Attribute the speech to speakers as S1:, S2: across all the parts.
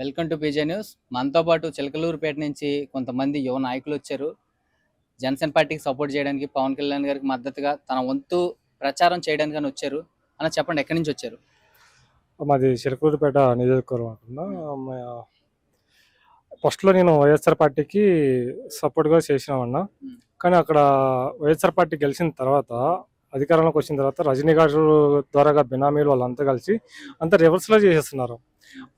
S1: Welcome to PJ news. మనతో పాటు చిలకలూరుపేట నుంచి కొంతమంది యువ నాయకులు వచ్చారు. జనసేన పార్టీకి సపోర్ట్ చేయడానికి పవన్ కళ్యాణ్ గారికి మద్దతుగా తన వంతు ప్రచారం చేయడానికి అని వచ్చారు. అన్న చెప్పండి ఎక్కడి నుంచి వచ్చారు?
S2: మాది చిలకూరుపేట నియోజకవర్గం అంటున్నా ఫస్ట్లో నేను వైఎస్ఆర్ పార్టీకి సపోర్ట్గా చేసినామన్నా. కానీ అక్కడ వైఎస్ఆర్ పార్టీ గెలిచిన తర్వాత అధికారంలోకి వచ్చిన తర్వాత రజనీ గారు ద్వారాగా బినామీలు వాళ్ళంతా కలిసి అంతా రివర్స్లో చేసేస్తున్నారు.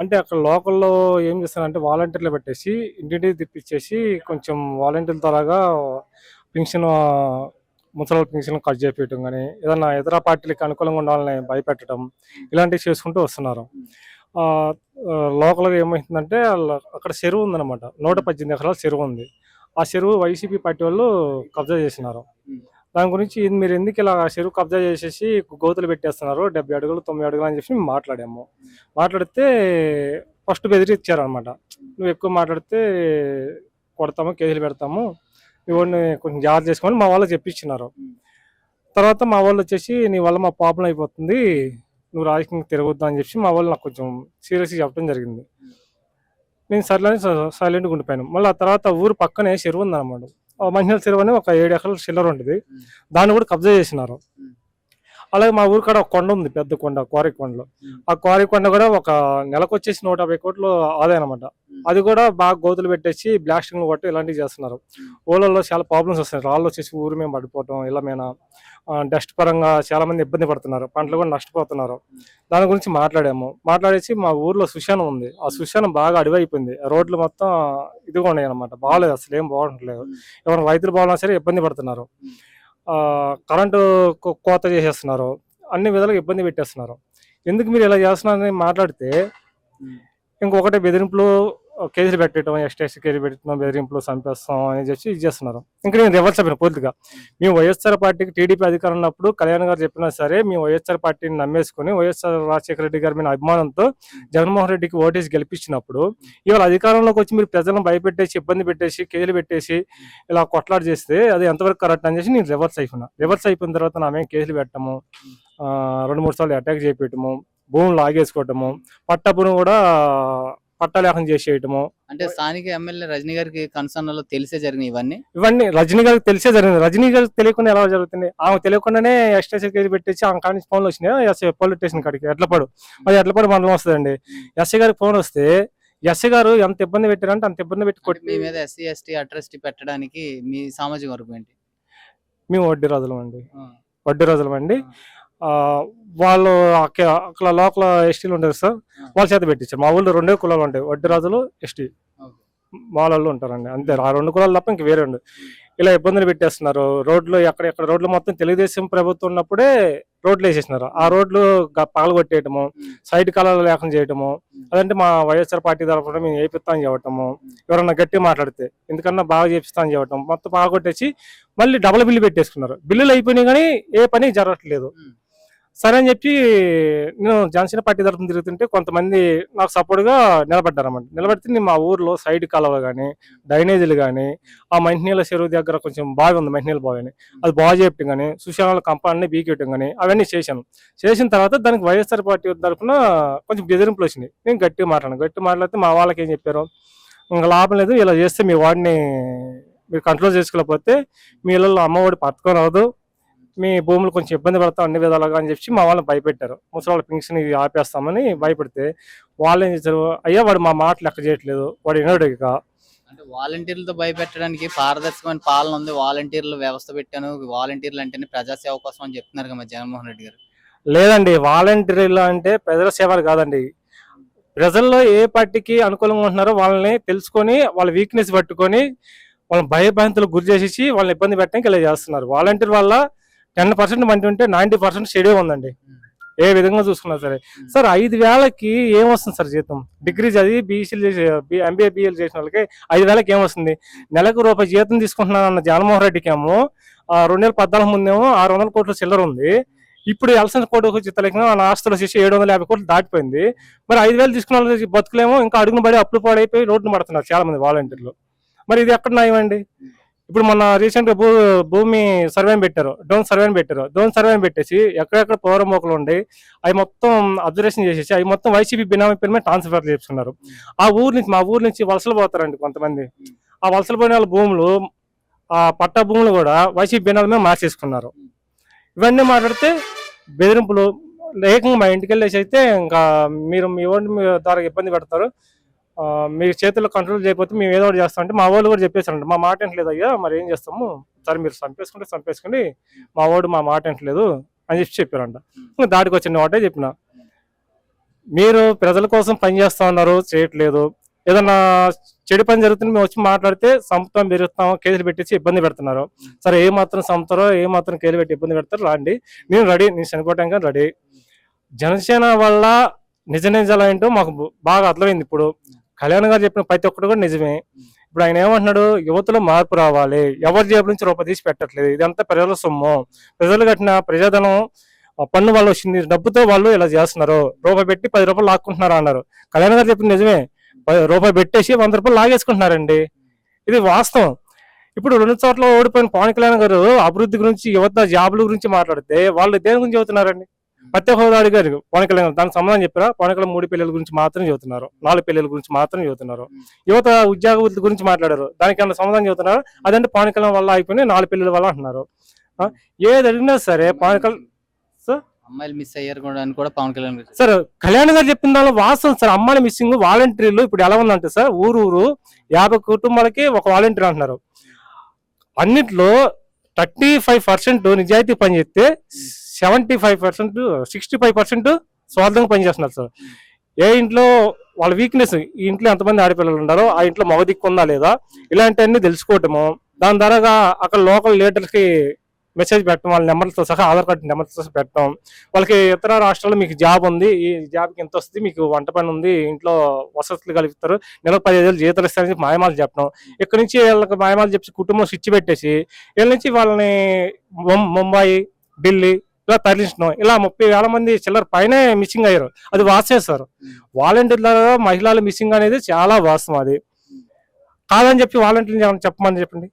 S2: అంటే అక్కడ లోకల్లో ఏం చేస్తారంటే వాలంటీర్లు పెట్టేసి ఇంటింటికి తిప్పించేసి కొంచెం వాలంటీర్ల ద్వారాగా పెన్షన్ ముసలి పెన్షన్ కట్ చేపించడం కానీ ఏదన్నా ఇతర పార్టీలకు అనుకూలంగా ఉండాలని భయపెట్టడం ఇలాంటివి చేసుకుంటూ వస్తున్నారు. లోకల్గా ఏమైందంటే అక్కడ చెరువు ఉందన్నమాట. నూట పద్దెనిమిది ఎకరాల చెరువు ఉంది. ఆ చెరువు వైసీపీ పార్టీ వాళ్ళు కబ్జా చేసినారు. దాని గురించి ఇది మీరు ఎందుకు ఇలా చెరువు కబ్జా చేసేసి గోతులు పెట్టేస్తున్నారు? డెబ్బై అడుగులు తొమ్మిది అడుగులు అని చెప్పి మేము మాట్లాడాము. మాట్లాడితే ఫస్ట్ బెదిరి ఇచ్చారనమాట నువ్వు ఎక్కువ మాట్లాడితే కొడతాము కేసులు పెడతాము. ఇవన్నీ కొంచెం జాగ్రత్త చేసుకోమని మా వాళ్ళు చెప్పించినారు. తర్వాత మా వాళ్ళు వచ్చేసి నీ వల్ల మా ప్రాబ్లం అయిపోతుంది. నువ్వు రాజకీయంగా తిరగొద్దు అని చెప్పి మా వాళ్ళు నాకు కొంచెం సీరియస్గా చెప్పడం జరిగింది. నేను సర్లని సైలెంట్గా ఉండిపోయాను. మళ్ళీ ఆ తర్వాత ఊరు పక్కనే చెరువు ఉందన్నమాట. మంచినీళ్ళ చెరువు అని ఒక ఏడు ఎకరాల చిల్లర ఉంటుంది. దాన్ని కూడా కబ్జా చేసినారు. అలాగే మా ఊరు కాడ ఒక కొండ ఉంది పెద్ద కొండ క్వారీ కొండలో.
S1: మ్మ్.
S2: ఆ క్వారీ కొండ కూడా ఒక నెలకు వచ్చేసి నూట యాభై కోట్లు ఆదాయం అనమాట
S1: మ్మ్.
S2: అది కూడా బాగా గోతులు పెట్టేసి బ్లాస్టింగ్ కొట్టి ఇలాంటివి చేస్తున్నారు. ఊళ్ళల్లో చాలా ప్రాబ్లమ్స్ వస్తున్నాయి. రాళ్ళు వచ్చేసి ఊరు మేము పడిపోవటం ఇలా మీద డస్ట్ పరంగా చాలా మంది ఇబ్బంది పడుతున్నారు. పంటలు కూడా నష్టపోతున్నారు. దాని గురించి మాట్లాడాము. మాట్లాడేసి మా ఊర్లో సుశానం ఉంది. ఆ సుశానం బాగా అడివైపోయింది. రోడ్లు మొత్తం ఇదిగా ఉన్నాయి అనమాట బాగాలేదు అసలు ఏం బాగుంటలేదు ఎవరైనా రైతులు బాగున్నా సరే ఇబ్బంది పడుతున్నారు. కరెంటు కోత చేసేస్తున్నారు అన్ని విధాలుగా ఇబ్బంది పెట్టేస్తున్నారు ఎందుకు మీరు ఇలా చేస్తున్నారని మాట్లాడితే. ఇంకొకటి బెదిరింపులు కేసులు పెట్టడం ఎస్టేషన్ కేసులు పెట్టడం బెదిరింపులు చంపేస్తాం అని చెప్పి ఇది చేస్తున్నారు. ఇంకా నేను రివర్స్ అయిపోయిన పూర్తిగా. మేము వైఎస్ఆర్ పార్టీకి టీడీపీ అధికారం ఉన్నప్పుడు కళ్యాణ్ గారు చెప్పినా సరే మేము వైఎస్ఆర్ పార్టీని నమ్మేసుకుని వైఎస్ఆర్ రాజశేఖర రెడ్డి గారి మీద అభిమానంతో జగన్మోహన్ రెడ్డికి ఓటేసి గెలిపించినప్పుడు ఇవాళ అధికారంలోకి వచ్చి మీరు ప్రజలను భయపెట్టేసి ఇబ్బంది పెట్టేసి కేసులు పెట్టేసి ఇలా కొట్లాట చేస్తే అది ఎంతవరకు కరెక్ట్ అని చెప్పి నేను రివర్స్ అయిపోయినా. రివర్స్ అయిపోయిన తర్వాత నా మేము కేసులు పెట్టము రెండు మూడు సార్లు అటాక్ చేపించటము భూములు లాగేసుకోవటము పట్టపును కూడా పట్టలేఖం చేసేయటము.
S1: అంటే స్థానిక ఎమ్మెల్యే రజనీ గారికి కన్సర్న్లో తెలిసే జరిగినాయి ఇవన్నీ?
S2: ఇవన్నీ రజనీ గారికి తెలిసే జరిగింది. రజనీ గారికి తెలియకుండా ఎలా జరుగుతుంది? ఆమె తెలియకుండానే ఎస్టేషన్ కేసు పెట్టేసి ఆమె కానీ ఫోన్లు వచ్చినాయి? ఎస్ఐ పోలీస్ స్టేషన్ కాడికి ఎట్లపాడు అది ఎట్లపాడు మండలం వస్తుందండి. ఎస్ఐ గారికి ఫోన్ వస్తే ఎస్ఐ గారు ఎంత ఇబ్బంది పెట్టారంటే అంత ఇబ్బంది పెట్టి కొట్టి
S1: మీ మీద ఎస్సీ ఎస్టీ అట్రస్టీ పెట్టడానికి మీ సామాజిక వర్గం ఏంటి?
S2: మేము వడ్డీ రోజులం అండి. వడ్డీ రోజులం అండి. వాళ్ళు అక్క- అక్కడ లోకల్ ఎస్టీలు ఉంటారు సార్. వాళ్ళ చేత పెట్టించారు. మా ఊళ్ళో రెండే కులాలు ఉంటాయి వడ్డీ రాజులు ఎస్టీ వాళ్ళు ఉంటారండి. అంతే. ఆ రెండు కులాలు తప్ప ఇంక వేరే ఉండదు ఇలా ఇబ్బందులు పెట్టేస్తున్నారు. రోడ్లు ఎక్కడెక్కడ రోడ్లు మొత్తం తెలుగుదేశం ప్రభుత్వం ఉన్నప్పుడే రోడ్లు వేసేసినారు. ఆ రోడ్లు పగలగొట్టేయటము
S1: మ్మ్.
S2: సైడ్ కాలాలు లేకుండా చేయటము అదంటే మా వైఎస్ఆర్ పార్టీ తరఫున మేము చేపిస్తామని చెప్పటము ఎవరన్నా గట్టి మాట్లాడితే. ఎందుకన్నా బాగా చేపిస్తామని చెప్పటం మొత్తం బాగొట్టేసి మళ్ళీ డబుల్ బిల్లు పెట్టేసుకున్నారు. బిల్లులు అయిపోయినాయి కానీ ఏ పని జరగట్లేదు. సరే అని చెప్పి నేను జనసేన పార్టీ తరఫున తిరుగుతుంటే కొంతమంది నాకు సపోర్ట్గా నిలబడ్డారన్నమాట. నిలబడితే నేను మా ఊర్లో సైడ్ కాలువ కానీ డ్రైనేజీలు కానీ ఆ మంచినీళ్ళ చెరువు దగ్గర కొంచెం బావి ఉంది మంచినీళ్ళ బావి అని. అది బాగు చేయటం కానీ సుశాల కంపాలని బీకేయటం కానీ అవన్నీ చేశాను. చేసిన తర్వాత దానికి వైఎస్ఆర్ పార్టీ తరఫున కొంచెం బెదిరింపులు వచ్చినాయి. నేను గట్టిగా మాట్లాడాను. గట్టి మాట్లాడితే మా వాళ్ళకి ఏం చెప్పారు? ఇంకా లాభం లేదు ఇలా చేస్తే మీ వాడిని మీరు కంట్రోల్ చేసుకోలేకపోతే మీ ఇళ్ళల్లో అమ్మఒడి పథకం రాదు. మీ భూములు కొంచెం ఇబ్బంది పడతాం అన్ని విధాలుగా అని చెప్పి మా వాళ్ళని భయపెట్టారు. ముసలి పెన్షన్ ఇది ఆపేస్తామని భయపెడితే వాళ్ళు ఏం చేశారు? అయ్యా వాడు మా మాట లెక్క చేయట్లేదు. వాడు వినడు ఇక.
S1: అంటే వాలంటీర్లతో భయపెట్టడానికి పారదర్శకమైన పాలన ఉంది. వాలంటీర్లు వ్యవస్థ పెట్టాను. వాలంటీర్లు అంటేనే ప్రజాసేవ కోసం అని చెప్తున్నారు కదా జగన్మోహన్ రెడ్డి గారు.
S2: లేదండి వాలంటీర్లు అంటే ప్రజల సేవలు కాదండి. ప్రజల్లో ఏ పార్టీకి అనుకూలంగా ఉంటున్నారో వాళ్ళని తెలుసుకొని వాళ్ళ వీక్నెస్ పట్టుకొని వాళ్ళని భయభ్రాంతులకు గురి చేసేసి వాళ్ళని ఇబ్బంది పెట్టడానికి ఇలా చేస్తున్నారు. వాలంటీర్ వల్ల టెన్ పర్సెంట్ మంది ఉంటే నైంటీ పర్సెంట్ షెడ్యూల్ ఉందండి. ఏ విధంగా చూసుకున్నా సరే. సార్ ఐదు వేలకి ఏం వస్తుంది సార్ జీతం? డిగ్రీ చదివి బీసీలు చేసి ఎంబీఏ బిఎల్ చేసిన వాళ్ళకి ఐదు వేలకి ఏం వస్తుంది నెలకు రూపాయి జీతం తీసుకుంటున్నాను అన్న జగన్మోహన్ రెడ్డికి ఏమో ఆ, రెండు వేల పద్నాలుగు ముందేమో ఆరు వందల కోట్ల చిల్లర ఉంది. ఇప్పుడు ఎలసిన కోటి చిత్తలేక నా ఆస్తులు వచ్చేసి ఏడు వందల యాభై కోట్లు దాటిపోయింది. మరి ఐదు వేలు తీసుకున్న వాళ్ళు బతుకులేమో ఇంకా అడుగున పడి అప్పులు పాడైపోయి రోడ్డు పడుతున్నారు చాలా మంది వాలంటీర్లు. మరి ఇది ఎక్కడ న్యాయం అండి ఇప్పుడు మొన్న రీసెంట్గా భూ భూమి సర్వే పెట్టారు. డ్రోన్ సర్వే పెట్టారు. డ్రోన్ సర్వే పెట్టేసి ఎక్కడెక్కడ పౌర మోకలు ఉండి అవి మొత్తం అబ్జర్వేషన్ చేసేసి అవి మొత్తం వైసీపీ బినామీ పేరు మీద ట్రాన్స్ఫర్ చేస్తున్నారు. ఆ ఊరు నుంచి మా ఊరు నుంచి వలసలు పోతారండి కొంతమంది. ఆ వలసలు పోయిన వాళ్ళ భూములు ఆ పట్ట భూములు కూడా వైసీపీ బినాల మీద మార్చేసుకున్నారు. ఇవన్నీ మాట్లాడితే బెదిరింపులు ఏకంగా మా ఇంటికి వెళ్ళేసి అయితే ఇంకా మీరు మీ ఓడి ద్వారా ఇబ్బంది పెడతారు. మీరు మీ చేతుల్లో కంట్రోల్ చేయకపోతే మేము ఏదో ఒకటి చేస్తామంటే మా వాళ్ళు కూడా చెప్పేసారంట మా మాట ఏంటలేదు అయ్యా మరి ఏం చేస్తాము? సరే మీరు చంపేసుకుంటే చంపేసుకోండి మా వాడు మా మాట ఏంటలేదు అని చెప్పి చెప్పారంట. ఇంకా దాటికి వచ్చిన వాటే చెప్పిన. మీరు ప్రజల కోసం పని చేస్తా ఉన్నారు చేయట్లేదు. ఏదన్నా చెడు పని జరుగుతుంది మేము వచ్చి మాట్లాడితే సంపుతాం పెరుగుతాం కేసులు పెట్టేసి ఇబ్బంది పెడుతున్నారు. సరే ఏ మాత్రం సంపుతారో ఏ మాత్రం కేసులు పెట్టి ఇబ్బంది పెడతారో రాండి. నేను రెడీ నేను చనిపోవటానికి రెడీ. జనసేన వల్ల నిజ నిజాలు ఏంటో మాకు బాగా అర్థమైంది ఇప్పుడు. కళ్యాణ్ గారు చెప్పిన ప్రతి ఒక్కటి కూడా నిజమే. ఇప్పుడు ఆయన ఏమంటున్నాడు? యువతలో మార్పు రావాలి. ఎవరి జేబు నుంచి రూపాయి తీసి పెట్టట్లేదు. ఇదంతా ప్రజల సొమ్ము. ప్రజలు కట్టిన ప్రజాధనం పన్ను వాళ్ళు వచ్చింది. డబ్బుతో వాళ్ళు ఇలా చేస్తున్నారు. రూపాయి పెట్టి పది రూపాయలు లాక్కుంటున్నారు అన్నారు. కళ్యాణ్ గారు చెప్పింది నిజమే. పది రూపాయి పెట్టేసి వంద రూపాయలు లాగేసుకుంటున్నారండి. ఇది వాస్తవం. ఇప్పుడు రెండు చోట్ల ఓడిపోయిన పవన్ కళ్యాణ్ గారు అభివృద్ధి గురించి యువత జాబుల గురించి మాట్లాడితే వాళ్ళు దేని గురించి చెబుతున్నారండి ప్రత్యేక హోదా అడిగారు. పవన్ కళ్యాణ్ గారు. దానికి సమాధానం చెప్పారా? పవన్ కళ్యాణ్ మూడు పిల్లల గురించి మాత్రం చెబుతున్నారు. నాలుగు పిల్లల గురించి మాత్రం చెబుతున్నారు. యువత ఉద్యోగ గురించి మాట్లాడారు. దానికన్నా సమాధానం చెబుతున్నారు? అదంటే పవన్ కళ్యాణ్ వల్ల అయిపోయినాయి. నాలుగు పిల్లల వల్ల అంటున్నారు. ఏది అడిగినా సరే పవన్ కళ్యాణ్
S1: అమ్మాయిలు మిస్ అయ్యారు కూడా పవన్ కళ్యాణ్ గారు
S2: సార్ కళ్యాణ్ గారు చెప్పిన దానిలో వాస్తవం సార్. అమ్మాయిల మిస్సింగ్ వాలంటీర్లు ఇప్పుడు ఎలా ఉందంటే సార్ ఊరు ఊరు యాభై కుటుంబాలకి ఒక వాలంటీర్ అంటున్నారు. అన్నిట్లో థర్టీ ఫైవ్ పర్సెంట్ నిజాయితీ పనిచేస్తే seventy five percent sixty five percent స్వార్థంగా పనిచేస్తున్నారు సార్. ఏ ఇంట్లో వాళ్ళ వీక్నెస్ ఈ ఇంట్లో ఎంతమంది ఆడపిల్లలు ఉన్నారో ఆ ఇంట్లో మగ దిక్కు ఉందా లేదా ఇలాంటివన్నీ తెలుసుకోవటము. దాని ద్వారా అక్కడ లోకల్ లీడర్స్కి మెసేజ్ పెట్టడం వాళ్ళ నెంబర్లతో సహా ఆధార్ కార్డు నెంబర్తో సహా పెట్టడం వాళ్ళకి ఇతర రాష్ట్రాల్లో మీకు జాబ్ ఉంది ఈ జాబ్కి ఎంత వస్తుంది మీకు వంట పని ఉంది ఇంట్లో వసతులు కలుపుతారు నెల పదిహేను వేలు జీతాలు ఇస్తారని మాయమాలు చెప్పడం ఇక్కడ నుంచి వీళ్ళకి మాయమాలు చెప్పి కుటుంబం స్విచ్ పెట్టేసి వీళ్ళ నుంచి వాళ్ళని ముం- ముంబై ఢిల్లీ ఇలా తరలించడం ఇలా ముప్పై వేల మంది చిల్లర పైనే మిస్సింగ్ అయ్యారు. అది వాస్తవం సార్ వాలంటీర్ల మహిళలు మిస్సింగ్ అనేది చాలా వాస్తవం అది. కాదని చెప్పి వాలంటీర్లు ఏమైనా చెప్పమని చెప్పండి?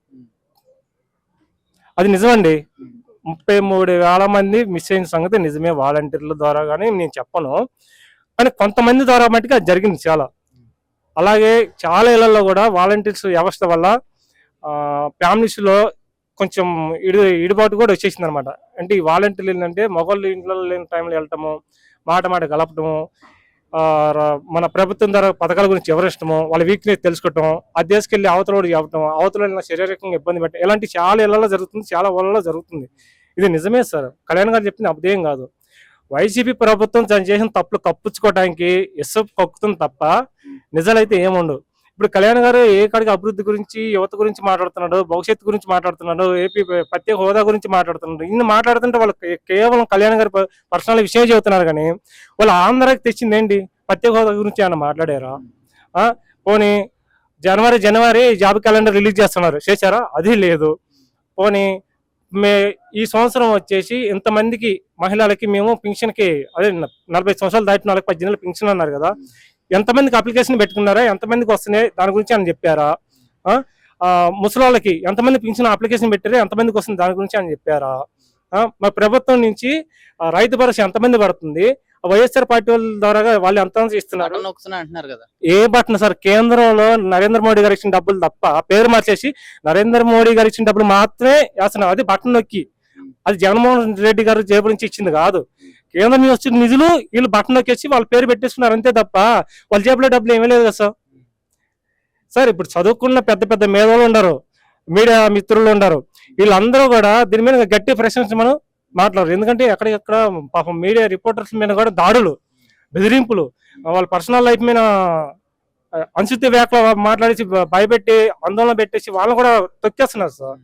S2: అది నిజమండి. ముప్పై మూడు వేల మంది మిస్ అయిన సంగతి నిజమే. వాలంటీర్ల ద్వారా కానీ నేను చెప్పను. కానీ కొంతమంది ద్వారా మటుకు అది జరిగింది చాలా. అలాగే చాలా ఇళ్ళలో కూడా వాలంటీర్స్ వ్యవస్థ వల్ల ఫ్యామిలీస్లో కొంచెం ఇడి ఇడిబాటు కూడా వచ్చేసింది అనమాట అంటే ఈ వాలంటీర్లు ఏంటంటే మగవాళ్ళు ఇంట్లో లేని టైంలో వెళ్ళటము మాట మాట కలపటము మన ప్రభుత్వం ద్వారా పథకాల గురించి ఎవరిష్టము వాళ్ళ వీక్నెస్ తెలుసుకోవటం ఆ దేశకెళ్ళి అవతలోడు చెప్పటం అవతల శారీరకంగా ఇబ్బంది పెట్టడం ఇలాంటి చాలా ఇళ్ళలో జరుగుతుంది చాలా ఊళ్ళలో జరుగుతుంది. ఇది నిజమే సార్. కళ్యాణ్ గారు చెప్పింది అబద్ధం కాదు. వైసీపీ ప్రభుత్వం తను చేసిన తప్పులు కప్పుచ్చుకోవడానికి ఇసుపు కక్కుతుంది తప్ప నిజాలైతే ఏముండవు. ఇప్పుడు కళ్యాణ్ గారు ఏ కాడికి అభివృద్ధి గురించి యువత గురించి మాట్లాడుతున్నాడు భవిష్యత్తు గురించి మాట్లాడుతున్నాడు ఏపీ ప్రత్యేక హోదా గురించి మాట్లాడుతున్నాడు ఇన్ని మాట్లాడుతుంటే వాళ్ళు కేవలం కళ్యాణ్ గారి పర్సనల్ విషయం చెబుతున్నారు కానీ వాళ్ళు ఆంధ్రాకి తెచ్చిందేంటి? ప్రత్యేక హోదా గురించి ఆయన మాట్లాడారా? పోనీ జనవరి జనవరి జాబ్ క్యాలెండర్ రిలీజ్ చేస్తున్నారు. చేశారా? అది లేదు. పోనీ మే ఈ సంవత్సరం వచ్చేసి ఇంతమందికి మహిళలకి మేము పింఛన్కి అదే నలభై సంవత్సరాలు దాటిన వాళ్ళకి పద్దెనిమిది పింఛన్ అన్నారు కదా. ఎంతమందికి అప్లికేషన్ పెట్టుకున్నారా? ఎంతమందికి వస్తున్నాయి? దాని గురించి అని చెప్పారా? ముసలాళ్ళకి ఎంతమంది పింఛన్ అప్లికేషన్ పెట్టారు? ఎంతమందికి వస్తుంది? దాని గురించి అని చెప్పారా? మా ప్రభుత్వం నుంచి రైతు భరోసా ఎంతమంది పడుతుంది? వైఎస్ఆర్ పార్టీ వాళ్ళ ద్వారా వాళ్ళు ఎంత ఇస్తున్నారు?
S1: అంటున్నారు కదా.
S2: ఏ బటన్? సార్ కేంద్రంలో నరేంద్ర మోడీ గారు ఇచ్చిన డబ్బులు తప్ప పేరు మార్చేసి నరేంద్ర మోడీ గారు ఇచ్చిన డబ్బులు మాత్రమే వేస్తున్నారు. అది బటన్ నొక్కి. అది జగన్మోహన్ రెడ్డి గారు జేబు నుంచి ఇచ్చింది కాదు. కేంద్రం నుంచి వచ్చిన నిధులు వీళ్ళు బటన్ నొక్కేసి వాళ్ళ పేరు పెట్టేస్తున్నారు అంతే తప్ప వాళ్ళ జేబులో డబ్బులు ఏమీ లేదు కదా సార్. సార్ ఇప్పుడు చదువుకున్న పెద్ద పెద్ద మేధావులు ఉండరు మీడియా మిత్రులు ఉండరు. వీళ్ళందరూ కూడా దీని మీద గట్టి ప్రశ్నించమని మాట్లాడరు. ఎందుకంటే ఎక్కడెక్కడ పాపం మీడియా రిపోర్టర్స్ మీద కూడా దాడులు బెదిరింపులు వాళ్ళ పర్సనల్ లైఫ్ మీద ఆ, వ్యాఖ్యలు మాట్లాడేసి భయపెట్టి ఆందోళన పెట్టేసి వాళ్ళని కూడా తొక్కేస్తున్నారు సార్.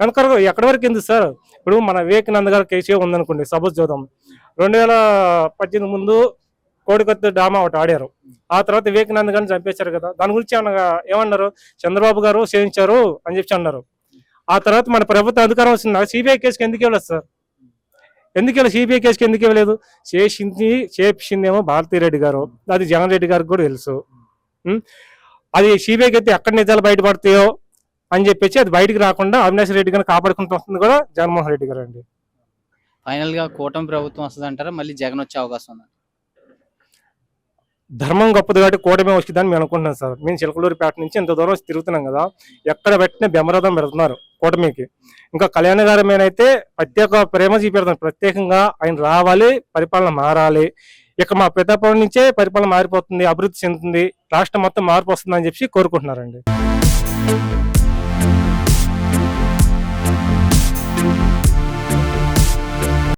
S2: కనుక ఎక్కడి వరకు ఎందుకు సార్? ఇప్పుడు మన వివేకానంద గారి కేసీ ఉందనుకోండి సపోజ్ చూద్దాం. రెండు వేల పద్దెనిమిది ముందు కోడికత్తు డామా ఒకటి ఆడారు. ఆ తర్వాత వివేకానంద గారిని చంపేశారు కదా. దాని గురించి ఏమన్నా ఏమన్నారు? చంద్రబాబు గారు చేయించారు అని చెప్పి అన్నారు. ఆ తర్వాత మన ప్రభుత్వ అధికారం వచ్చింది? సిబిఐ కేసుకి ఎందుకు ఇవ్వలేదు సార్? ఎందుకు ఇలా సిబిఐ కేసుకి ఎందుకు ఇవ్వలేదు? చేసింది చేపించిందేమో భారతీ రెడ్డి గారు. అది జగన్ రెడ్డి గారికి కూడా తెలుసు. అది సిబిఐకి అయితే ఎక్కడ నిజాలు బయటపడతాయో అని చెప్పేసి అది బయటికి రాకుండా అవినాష్ రెడ్డి గారిని కాపాడుకుంటూ వస్తుంది కూడా జగన్మోహన్ రెడ్డి గారు అండి.
S1: ఫైనల్గా కూటమి ప్రభుత్వం వస్తుంది అంటారా? మళ్ళీ జగన్ వచ్చే అవకాశం ఉంది?
S2: ధర్మం గొప్పది కాబట్టి కూటమి వచ్చిందని మేము అనుకుంటున్నాం సార్. మేము చిలకలూరుపేట నుంచి ఇంత దూరం తిరుగుతున్నాం కదా ఎక్కడ పెట్టిన బెమరథం పెడుతున్నారు కూటమికి. ఇంకా కళ్యాణ గారి అయితే ప్రత్యేక ప్రేమ చూపెడతాం. ప్రత్యేకంగా ఆయన రావాలి పరిపాలన మారాలి. ఇక మా పితాపురం నుంచే పరిపాలన మారిపోతుంది అభివృద్ధి చెందుతుంది రాష్ట్రం మొత్తం మార్పు వస్తుందని చెప్పి కోరుకుంటున్నారండి.